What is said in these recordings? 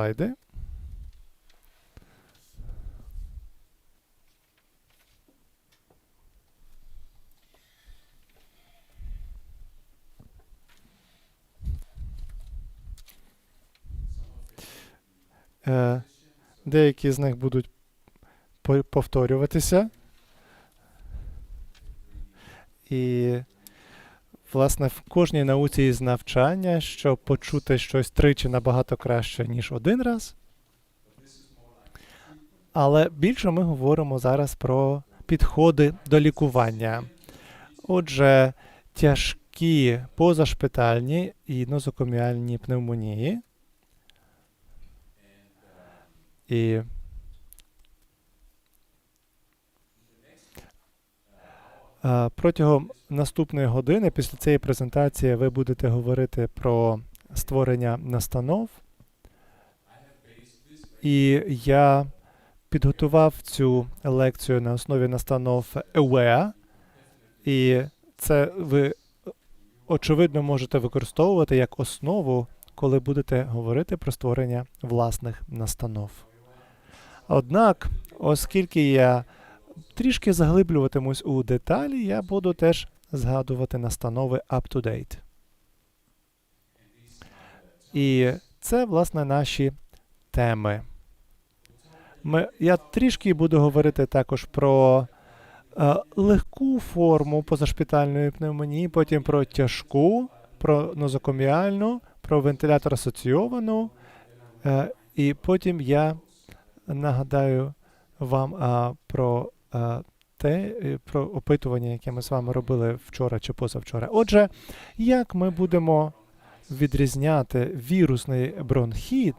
слайди. Е, Деякі з них будуть повторюватися. І, власне, в кожній науці є навчання, що почути щось тричі набагато краще, ніж один раз. Але більше ми говоримо зараз про підходи до лікування. Отже, тяжкі позашпитальні і нозокоміальні пневмонії. І Протягом наступної години після цієї презентації ви будете говорити про створення настанов. І я підготував цю лекцію на основі настанов AWARE, і це ви очевидно можете використовувати як основу, коли будете говорити про створення власних настанов. Однак, оскільки я трішки заглиблюватимусь у деталі, я буду теж згадувати настанови up-to-date. І це, власне, наші теми. Ми, я трішки буду говорити також про е, легку форму позашпитальної пневмонії, потім про тяжку, про нозокоміальну, про вентилятор асоційовану, е, і потім я нагадаю вам а, про те, е, про опитування, яке ми з вами робили вчора чи позавчора. Отже, як ми будемо відрізняти вірусний бронхіт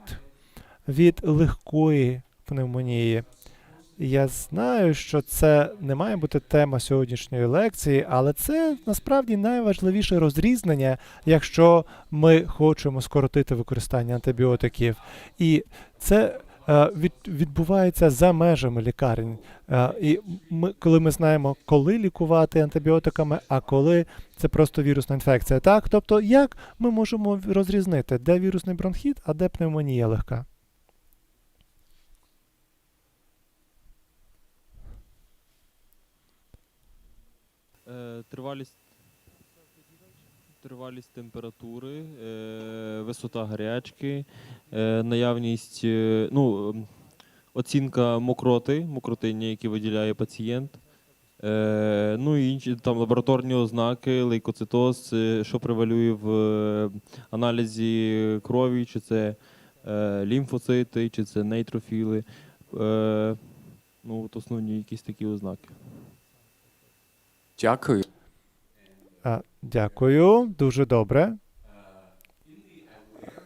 від легкої пневмонії? Я знаю, що це не має бути тема сьогоднішньої лекції, але це насправді найважливіше розрізнення, якщо ми хочемо скоротити використання антибіотиків. І це відбувається за межами лікарень. Е, І ми, коли ми знаємо, коли лікувати антибіотиками, а коли це просто вірусна інфекція. Так, тобто, як ми можемо розрізнити, де вірусний бронхіт, а де пневмонія легка? Е, Тривалість, тривалість температури, е, висота гарячки, е, наявність, е, ну, оцінка мокроти, мокротиння, які виділяє пацієнт. Ну і інші там лабораторні ознаки, лейкоцитоз, що превалює в аналізі крові, чи це лімфоцити, чи це нейтрофіли. Ну, от основні якісь такі ознаки. Дякую. А, Дякую, дуже добре.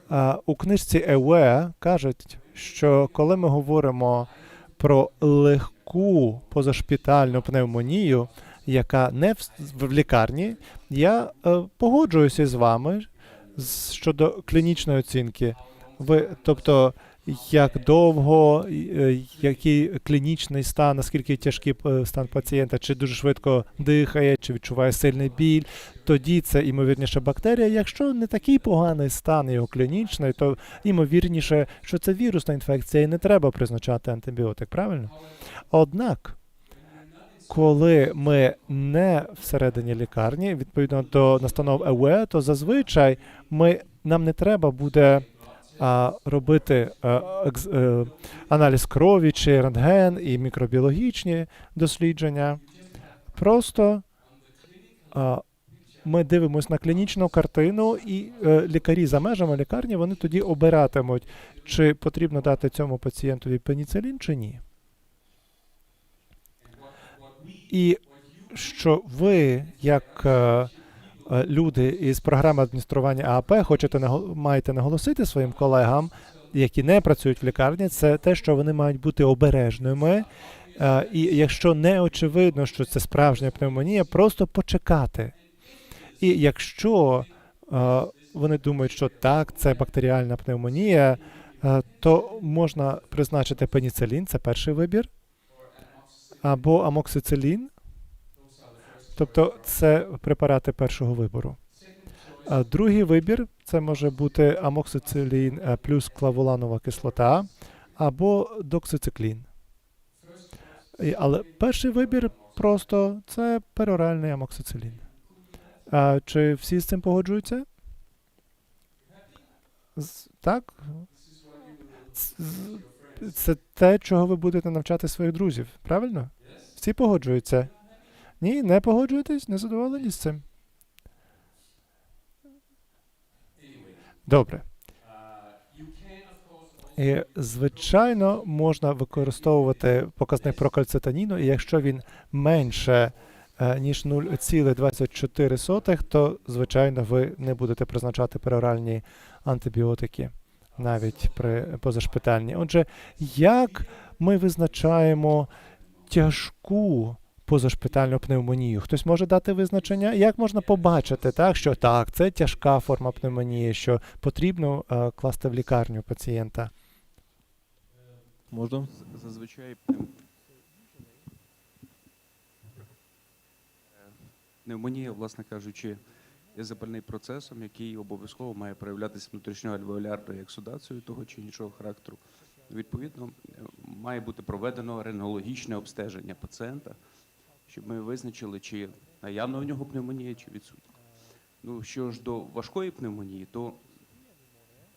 А, У книжці Aware кажуть, що коли ми говоримо про легку позашпітальну пневмонію, яка не в, в лікарні, я е, погоджуюся з вами щодо клінічної оцінки. Ви, тобто, як довго, е, який клінічний стан, наскільки тяжкий е, стан пацієнта, чи дуже швидко дихає, чи відчуває сильний біль, тоді це ймовірніше бактерія. Якщо не такий поганий стан його клінічний, то ймовірніше, що це вірусна інфекція і не треба призначати антибіотик, правильно? Однак, коли ми не всередині лікарні, відповідно до настанов ЕВЕ, то зазвичай ми, нам не треба буде а, робити екз- е, аналіз крові чи рентген і мікробіологічні дослідження. Просто ми дивимося на клінічну картину, і е, лікарі за межами лікарні вони тоді обиратимуть, чи потрібно дати цьому пацієнтові пеніцилін чи ні. І що ви, як е, е, люди із програми адміністрування ААП, хочете маєте наголосити своїм колегам, які не працюють в лікарні, це те, що вони мають бути обережними. Е, І якщо не очевидно, що це справжня пневмонія, просто почекати. І якщо е, вони думають, що так, це бактеріальна пневмонія, е, то можна призначити пеніцилін, це перший вибір, або амоксицилін, тобто це препарати першого вибору. А Другий вибір це може бути амоксицилін е, плюс клавуланова кислота або доксициклін. Але перший вибір просто це пероральний амоксицилін. А, чи всі з цим погоджуються? Так? Це те, чого ви будете навчати своїх друзів, правильно? Всі погоджуються. Ні, не погоджуєтесь, не задоволені з цим. Добре. І, звичайно, можна використовувати показник прокальцитаніну, і якщо він менше е, ніж 0,24, то, звичайно, ви не будете призначати пероральні антибіотики навіть при позашпитальні. Отже, як ми визначаємо тяжку позашпитальну пневмонію? Хтось може дати визначення? Як можна побачити, так, що так, це тяжка форма пневмонії, що потрібно е, класти в лікарню пацієнта? Можна? Зазвичай пнев- пневмонія, власне кажучи, є запальний процесом, який обов'язково має проявлятися внутрішньоальвеолярною ексудацією того чи іншого характеру. Відповідно, е, має бути проведено рентгенологічне обстеження пацієнта, щоб ми визначили, чи наявна у нього пневмонія, чи відсутня. Ну, що ж до важкої пневмонії, то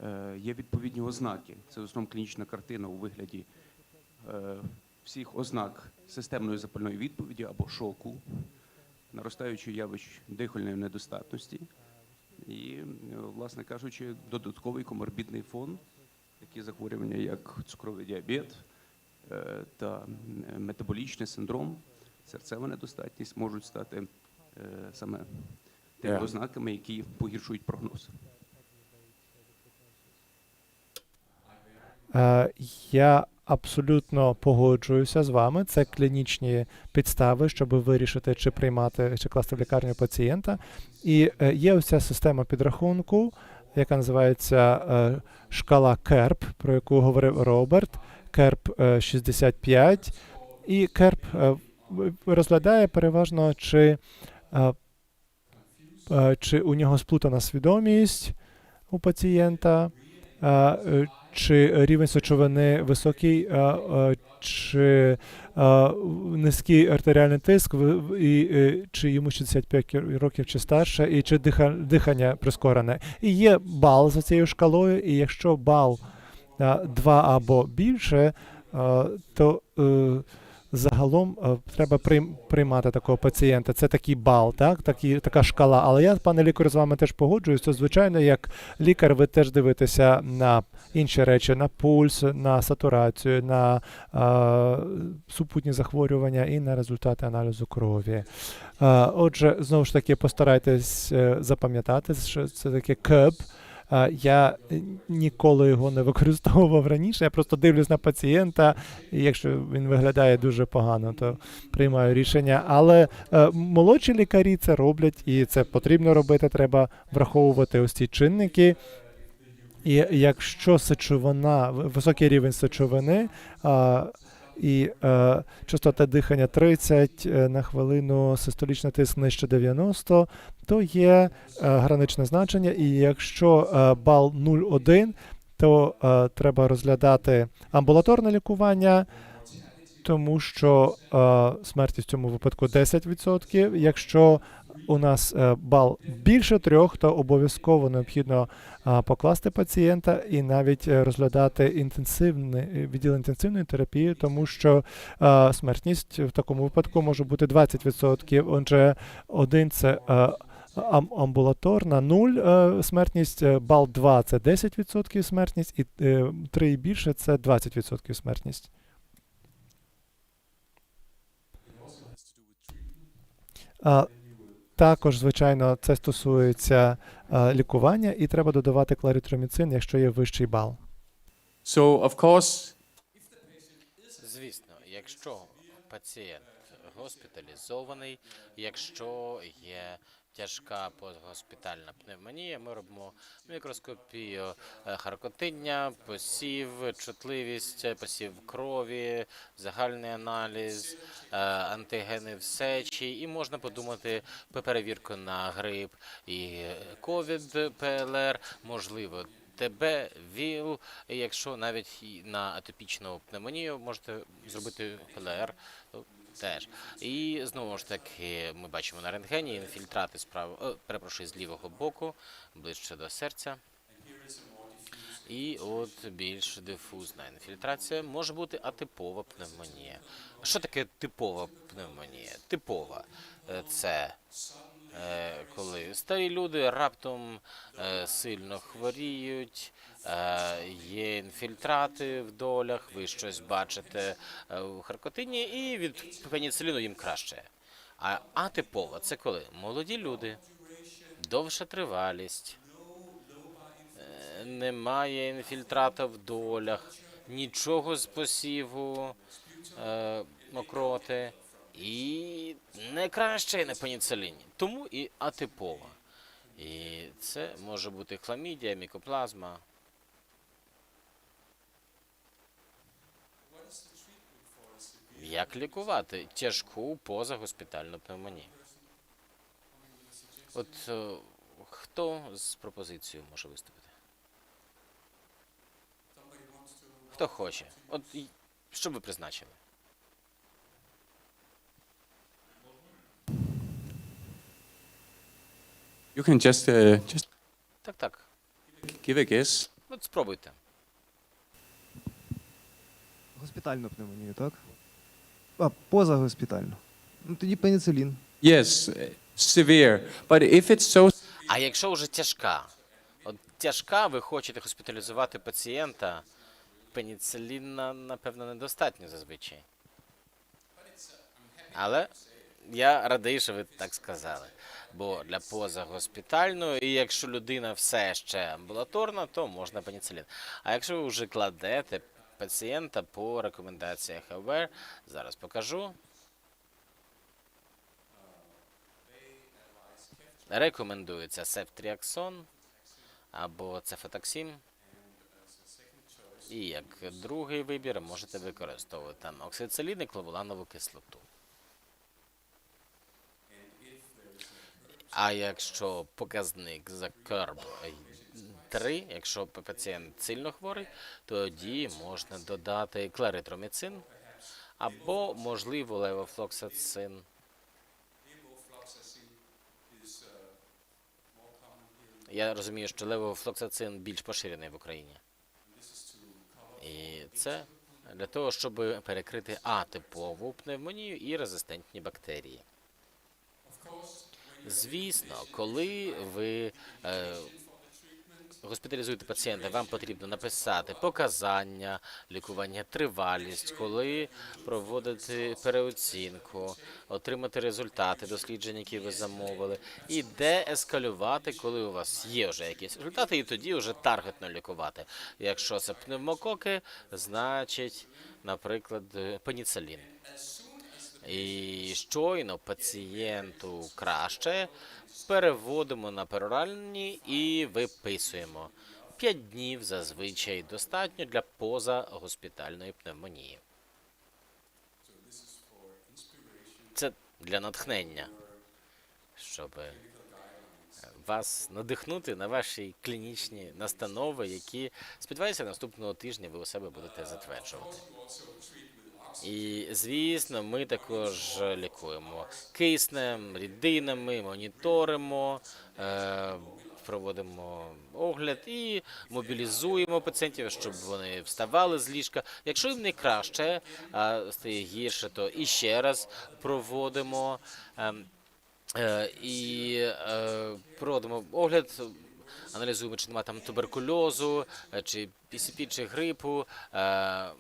е, є відповідні ознаки. Це в основному клінічна картина у вигляді е, всіх ознак системної запальної відповіді або шоку, наростаючої явищ дихальної недостатності і, власне кажучи, додатковий коморбідний фон, такі захворювання, як цукровий діабет е, та метаболічний синдром, серцева недостатність можуть стати е, саме тими Yeah. ознаками, які погіршують прогноз. Е, Я абсолютно погоджуюся з вами. Це клінічні підстави, щоб вирішити, чи приймати, чи класти в лікарню пацієнта. І е, є ось ця система підрахунку, яка називається е, шкала КЕРП, про яку говорив Роберт. КЕРП е, 65. І КЕРП е, розглядає переважно, чи, е, е, чи у нього сплутана свідомість у пацієнта. е, чи рівень сечовини високий, чи низький артеріальний тиск, і чи йому 65 кі- років чи старше, і чи диха, дихання прискорене. І є бал за цією шкалою, і якщо бал 2 або більше, то загалом е, треба прийм- приймати такого пацієнта. Це такий бал, так? Такі, така шкала. Але я, пане лікар, з вами теж погоджуюся. Звичайно, як лікар, ви теж дивитеся на інші речі, на пульс, на сатурацію, на е, супутні захворювання і на результати аналізу крові. Е, отже, знову ж таки, постарайтесь е, запам'ятати, що це таке КЕБ. Е, Я ніколи його не використовував раніше. Я просто дивлюсь на пацієнта, і якщо він виглядає дуже погано, то приймаю рішення. Але е, молодші лікарі це роблять, і це потрібно робити. Треба враховувати ось ці чинники. І якщо сечовина, високий рівень сечовини і е, частота дихання 30 е, на хвилину, систолічний тиск нижче 90, то є е, граничне значення. І якщо е, бал 0,1, то е, треба розглядати амбулаторне лікування, тому що е, смертність в цьому випадку 10%. Якщо у нас е, бал більше трьох, то обов'язково необхідно покласти пацієнта і навіть е, розглядати інтенсивне е, відділ інтенсивної терапії, тому що смертність в такому випадку може бути 20%. Отже, один це амбулаторна, 0 е, смертність, бал 2 це 10% смертність, і е, 3 і більше це 20% смертність. А, також, звичайно, це стосується е, лікування, і треба додавати кларітроміцин, якщо є вищий бал. So, of course, Звісно, якщо пацієнт госпіталізований, якщо є тяжка постгоспітальна пневмонія, ми робимо мікроскопію е, харкотиння, посів, чутливість, е, посів крові, загальний аналіз, е, антигени в сечі, і можна подумати перевірку на грип і ковід ПЛР, можливо. ТБ, ВІЛ, якщо навіть на атопічну пневмонію можете зробити ПЛР теж. І знову ж таки ми бачимо на рентгені інфільтрати з правого, перепрошую, з лівого боку, ближче до серця. І от більш дифузна інфільтрація може бути атипова пневмонія. Що таке типова пневмонія? Типова е, це е, коли старі люди раптом е, сильно хворіють, е, є інфільтрати в долях, ви щось бачите е, у харкотині, і від пеніциліну їм краще. А атипова це коли молоді люди, довша тривалість, е, немає інфільтрата в долях, нічого з посіву е, мокроти. І не краще на пеніциліні. Тому і атипова. І це може бути хламідія, мікоплазма. Як лікувати тяжку позагоспітальну пневмонію? От е, хто з пропозицією може виступити? Хто хоче? От що ви призначили? You can just uh, just Так, так. give a guess. От спробуйте. Госпітальну пневмонію, так? А, позагоспітальну. Ну тоді пеніцилін. Yes, uh, severe. But if it's so А якщо вже тяжка, от тяжка, ви хочете госпіталізувати пацієнта, пеніциліна, напевно, недостатньо зазвичай. Але я радий, що ви так сказали. Бо для позагоспітальної, і якщо людина все ще амбулаторна, то можна пеніцилін. А якщо ви вже кладете пацієнта по рекомендаціях АВР, зараз покажу. Рекомендується сефтріаксон або цефатоксим. І як другий вибір можете використовувати там оксицилін і клавуланову кислоту. А якщо показник за керб 3, якщо пацієнт сильно хворий, тоді можна додати кларитроміцин або, можливо, левофлоксацин. Я розумію, що левофлоксацин більш поширений в Україні. І це для того, щоб перекрити атипову пневмонію і резистентні бактерії. Звісно, коли ви е, госпіталізуєте пацієнта, вам потрібно написати показання, лікування, тривалість, коли проводити переоцінку, отримати результати досліджень, які ви замовили, і де ескалювати, коли у вас є вже якісь результати, і тоді вже таргетно лікувати. Якщо це пневмококи, значить, наприклад, е, пеніцилін. І щойно пацієнту краще, переводимо на пероральні і виписуємо. П'ять днів зазвичай достатньо для позагоспітальної пневмонії. Це для натхнення, щоб е, вас надихнути на ваші клінічні настанови, які, сподіваюся, наступного тижня ви у себе будете затверджувати. І звісно, ми також лікуємо киснем, рідинами, моніторимо, е, проводимо огляд і мобілізуємо пацієнтів, щоб вони вставали з ліжка. Якщо їм не краще, а стає гірше, то і ще раз проводимо. ем, е, і е, проводимо огляд, аналізуємо, чи немає там туберкульозу, е, чи PCP, чи грипу, е,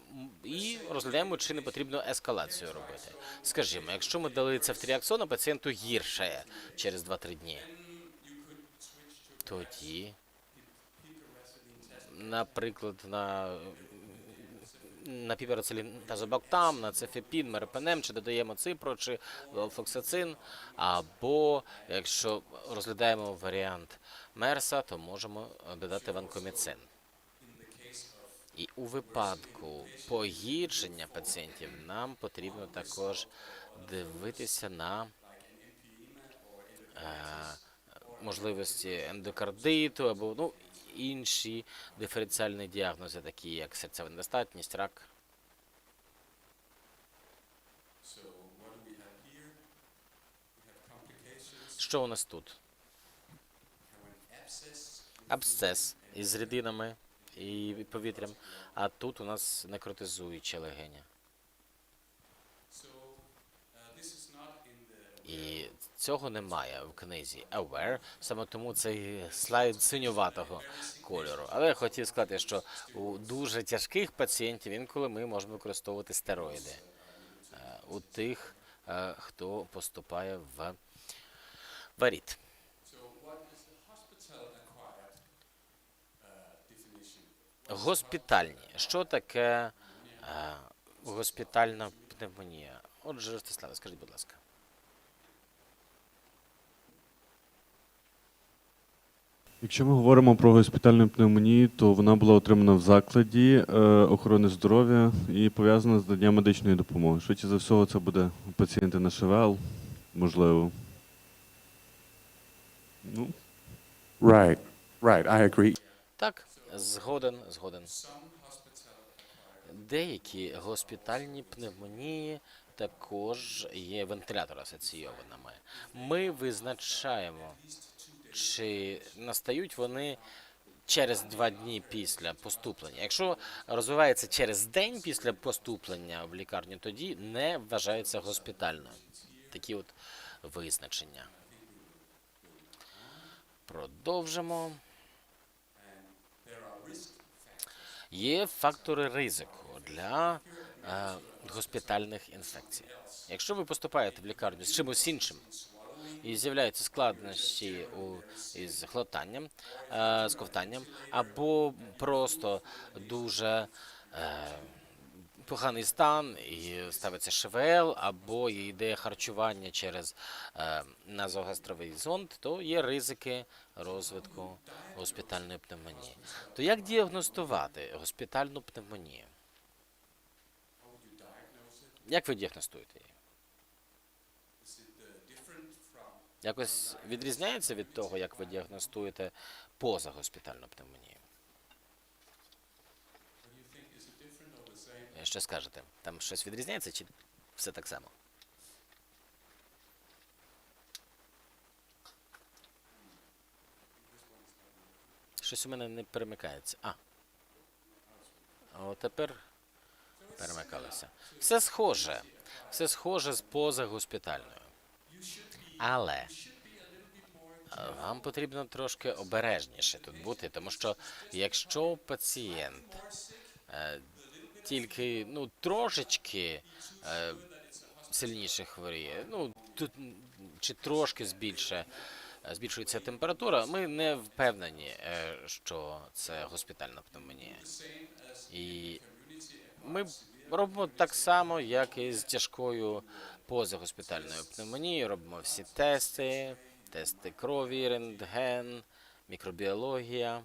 і розглядаємо, чи не потрібно ескалацію робити. Скажімо, якщо ми дали цефтріаксон, а пацієнту гірше через 2-3 дні, тоді, наприклад, на на піпероцилін та на цефепін, мерпенем, чи додаємо ципро, чи флоксацин, або якщо розглядаємо варіант мерса, то можемо е, додати ванкоміцин. І у випадку погіршення пацієнтів нам потрібно також дивитися на е, можливості ендокардиту або ну, інші диференціальні діагнози, такі як серцева недостатність, рак. Що у нас тут? Абсцес із рідинами і повітрям, а тут у нас некротизуюче легеня. І цього немає в книзі Aware, саме тому цей слайд синюватого кольору. Але я хотів сказати, що у дуже тяжких пацієнтів інколи ми можемо використовувати стероїди. Е, У тих, е, хто поступає в варіт. Госпітальні. Що таке е, госпітальна пневмонія? Отже, Ростиславе, скажіть, будь ласка. Якщо ми говоримо про госпітальну пневмонію, то вона була отримана в закладі е, охорони здоров'я і пов'язана з наданням медичної допомоги. Швидше за всього, це буде пацієнти на ШВЛ, можливо. Ну, Right, right, I agree. Так, згоден, згоден. Деякі госпітальні пневмонії також є вентилятор асоційованими. Ми визначаємо, чи настають вони через два дні після поступлення. Якщо розвивається через день після поступлення в лікарню, тоді не вважається госпітальною. Такі от визначення. Продовжимо. Є фактори ризику для е, госпітальних інфекцій. Якщо ви поступаєте в лікарню з чимось іншим і з'являються складнощі у, із глотанням, е, з ковтанням, або просто дуже е, поганий стан і ставиться ШВЛ, або йде харчування через е, назогастровий зонд, то є ризики розвитку госпітальної пневмонії. То як діагностувати госпітальну пневмонію? Як ви діагностуєте її? Якось відрізняється від того, як ви діагностуєте позагоспітальну пневмонію? Е, Що скажете? Там щось відрізняється чи все так само? Щось у мене не перемикається. А. О, тепер перемикалося. Все схоже. Все схоже з позагоспітальною. Але е, вам потрібно трошки обережніше тут бути, тому що якщо пацієнт е, тільки ну, трошечки е, сильніше хворіє, ну тут чи трошки збільше, е, збільшується температура, ми не впевнені, е, що це госпітальна пневмонія. І ми робимо так само, як і з тяжкою позагоспітальною пневмонією. Робимо всі тести, тести крові, рентген, мікробіологія.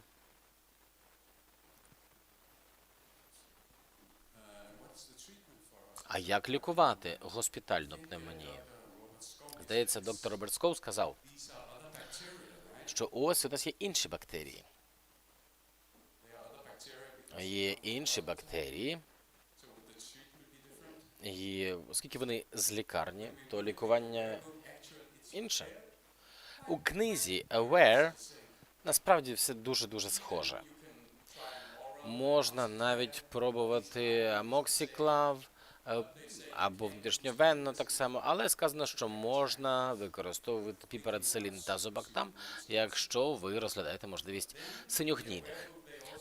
А як лікувати госпітальну пневмонію? Здається, доктор Роберскоу сказав, що ось у нас є інші бактерії. Є інші бактерії, і оскільки вони з лікарні, то лікування інше. У книзі Aware насправді все дуже-дуже схоже. Можна навіть пробувати амоксіклав або внутрішньовенно так само, але сказано, що можна використовувати піперацилін та зобактам, якщо ви розглядаєте можливість синьогнійних.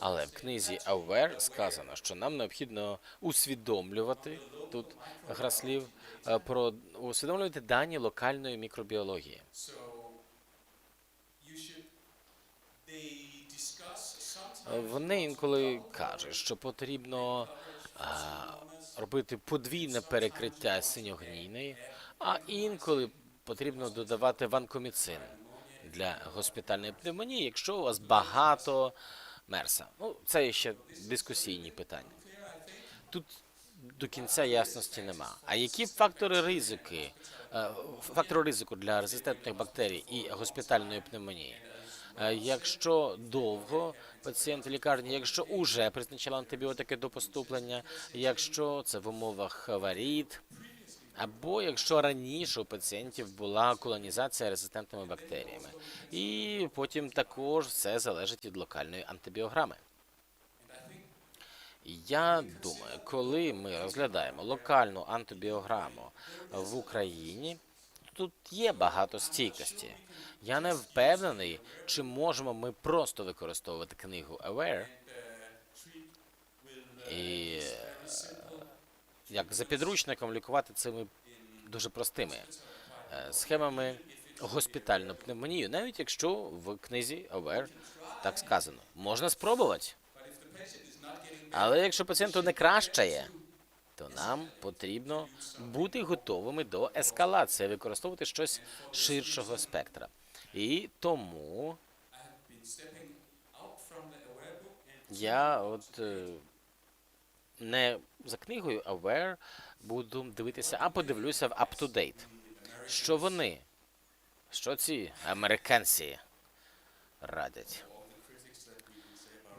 Але в книзі Aware сказано, що нам необхідно усвідомлювати тут гра слів е, про усвідомлювати дані локальної мікробіології. Е, Вони інколи кажуть, що потрібно а, робити подвійне перекриття синьогнійної, а інколи потрібно додавати ванкоміцин для госпітальної пневмонії, якщо у вас багато мерса. Ну, це ще дискусійні питання. Тут до кінця ясності нема. А які фактори ризики, е, фактори ризику для резистентних бактерій і госпітальної пневмонії? Е, Якщо довго пацієнт в лікарні, якщо уже призначали антибіотики до поступлення, якщо це в умовах варіт, або якщо раніше у пацієнтів була колонізація резистентними бактеріями, і потім також все залежить від локальної антибіограми. Я думаю, коли ми розглядаємо локальну антибіограму в Україні, тут є багато стійкості. Я не впевнений, чи можемо ми просто використовувати книгу Aware і е, як за підручником лікувати цими дуже простими е, схемами госпітальну пневмонію, навіть якщо в книзі Aware так сказано. Можна спробувати. Але якщо пацієнту не кращає, то нам потрібно бути готовими до ескалації, використовувати щось ширшого спектра. І тому я от е, не за книгою Aware буду дивитися, а подивлюся в UpToDate. Що вони, що ці американці радять.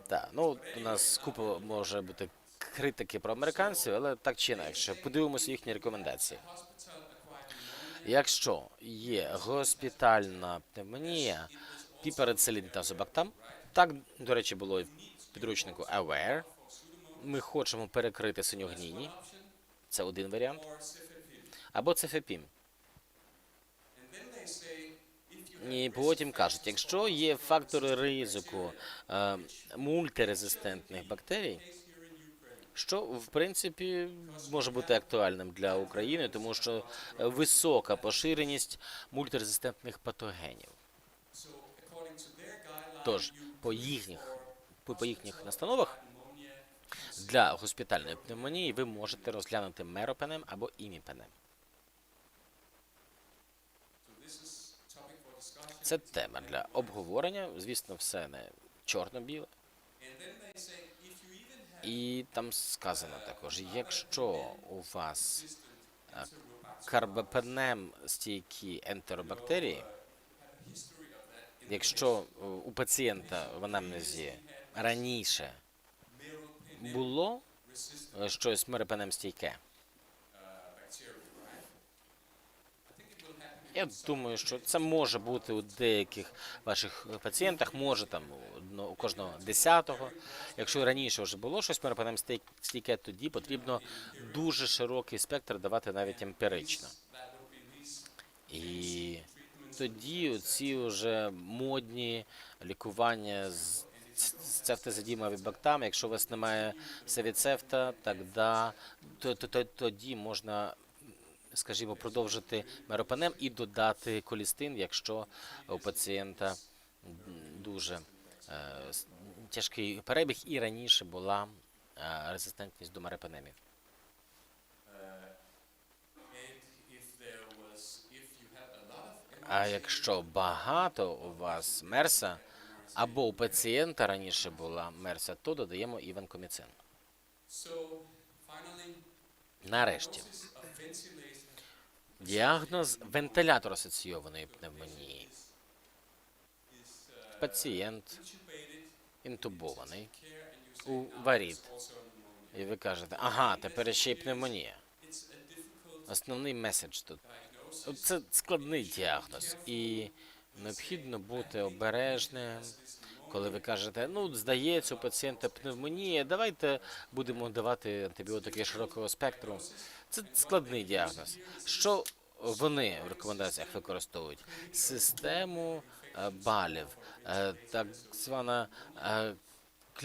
Так, ну у нас купа може бути критики про американців, але так чи інакше, подивимося їхні рекомендації. Якщо є госпітальна пневмонія, піперицилін та зобактам, так, до речі, було і в підручнику Aware, ми хочемо перекрити синьогнійні, це один варіант, або цефепім. І потім кажуть, якщо є фактори ризику е, мультирезистентних бактерій, що в принципі може бути актуальним для України, тому що е, висока поширеність мультирезистентних патогенів. Тож, по їхніх, по, їхніх настановах для госпітальної пневмонії ви можете розглянути меропенем або іміпенем. Це тема для обговорення. Звісно, все не чорно-біле. І там сказано також, якщо у вас е, карбапенем стійкі ентеробактерії, якщо е, у пацієнта в анамнезі раніше було е, щось меропенем стійке, Я думаю, що це може бути у деяких ваших пацієнтах, може там у у кожного десятого. Якщо раніше вже було щось меропенем стійке, тоді потрібно дуже широкий спектр давати навіть емпірично. І тоді ці вже модні лікування з цефтизидіма від бактам, якщо у вас немає севіцефта, тогда, то, то, то, тоді можна скажімо, продовжити меропенем і додати колістин, якщо у пацієнта дуже тяжкий перебіг і раніше була е, резистентність до меропенемів. А якщо багато у вас мерса, або у пацієнта раніше була мерса, то додаємо і ванкоміцин. Нарешті. Діагноз вентилятор асоційованої пневмонії. Пацієнт інтубований у варіт. І ви кажете, ага, тепер ще й пневмонія. Основний меседж тут. Це складний діагноз, і необхідно бути обережним, коли ви кажете, ну, здається, у пацієнта пневмонія, давайте будемо давати антибіотики широкого спектру. Це складний діагноз. Що вони в рекомендаціях використовують? Систему балів, е, так звана е,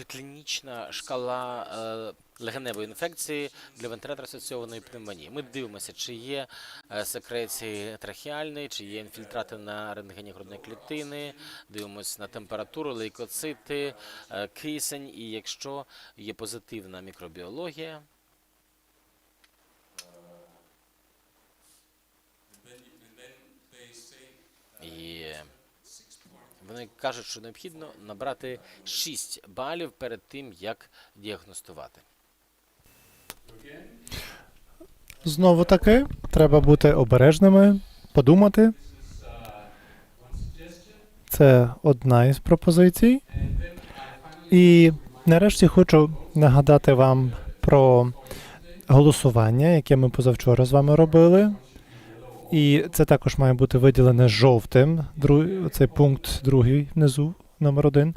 клінічна шкала е, легеневої інфекції для вентилятор асоційованої пневмонії. Ми дивимося, чи є е, секреції трахеальної, чи є інфільтрати на рентгені грудної клітини, дивимося на температуру, лейкоцити, е, кисень, і якщо є позитивна мікробіологія, Вони кажуть, що необхідно набрати 6 балів перед тим, як діагностувати. Знову таки, треба бути обережними, подумати. Це одна із пропозицій. І нарешті хочу нагадати вам про голосування, яке ми позавчора з вами робили. І це також має бути виділене жовтим. Цей пункт другий внизу, номер один.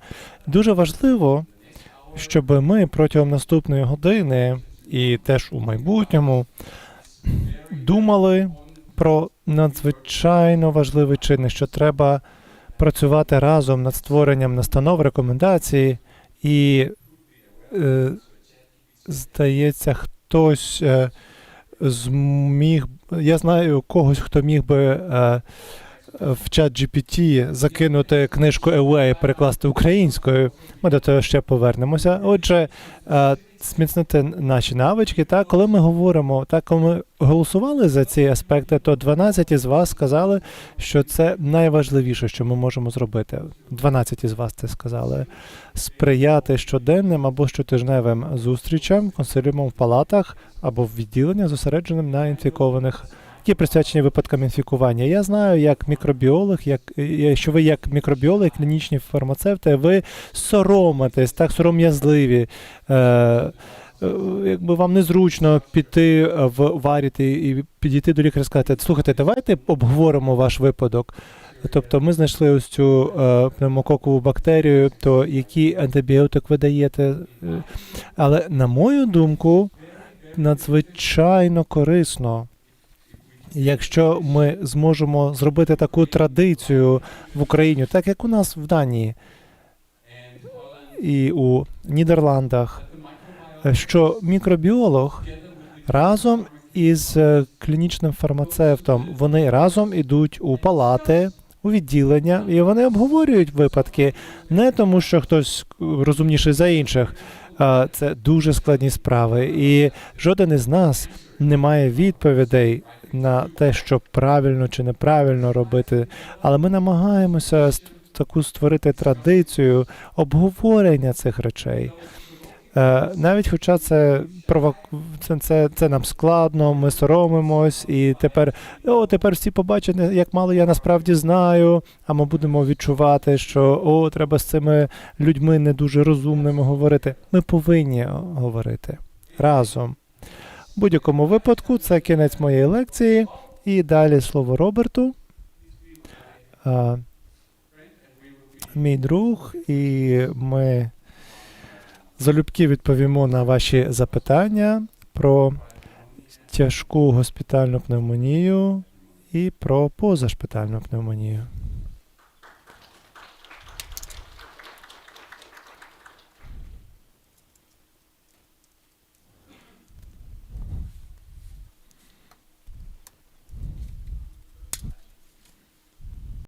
Дуже важливо, щоб ми протягом наступної години і теж у майбутньому думали про надзвичайно важливий чинник, що треба працювати разом над створенням настанов, рекомендацій, і е, здається, хтось е, зміг. Я знаю когось, хто міг би е, в чат GPT закинути книжку і перекласти українською. Ми до того ще повернемося. Отже, е, зміцнити наші навички. Так, коли ми говоримо, так, коли ми голосували за ці аспекти, то 12 із вас сказали, що це найважливіше, що ми можемо зробити. 12 із вас це сказали. Сприяти щоденним або щотижневим зустрічам, консиліумом в палатах або в відділеннях, зосередженим на інфікованих. Які присвячені випадкам інфікування. Я знаю, як мікробіолог, як е, що ви як мікробіолог, клінічні фармацевти, ви соромитесь, так сором'язливі. Е, е, якби вам незручно піти в варіти і підійти до лікаря і сказати, слухайте, давайте обговоримо ваш випадок. Тобто ми знайшли ось цю е, пневмококову бактерію, то який антибіотик ви даєте. Е, Але на мою думку, надзвичайно корисно. Якщо ми зможемо зробити таку традицію в Україні, так як у нас в Данії і у Нідерландах, що мікробіолог разом із е, клінічним фармацевтом вони разом ідуть у палати, у відділення, і вони обговорюють випадки не тому, що хтось розумніший за інших. Це дуже складні справи, і жоден із нас не має відповідей на те, що правильно чи неправильно робити. Але ми намагаємося таку створити традицію обговорення цих речей. Е, навіть хоча це, це, це, це нам складно, ми соромимось, і тепер, о, тепер всі побачать, як мало я насправді знаю, а ми будемо відчувати, що о, треба з цими людьми не дуже розумними говорити. Ми повинні говорити разом. Будь-якому випадку це кінець моєї лекції. І далі слово Роберту. А, мій друг, і ми залюбки відповімо на ваші запитання про тяжку госпітальну пневмонію і про позашпитальну пневмонію.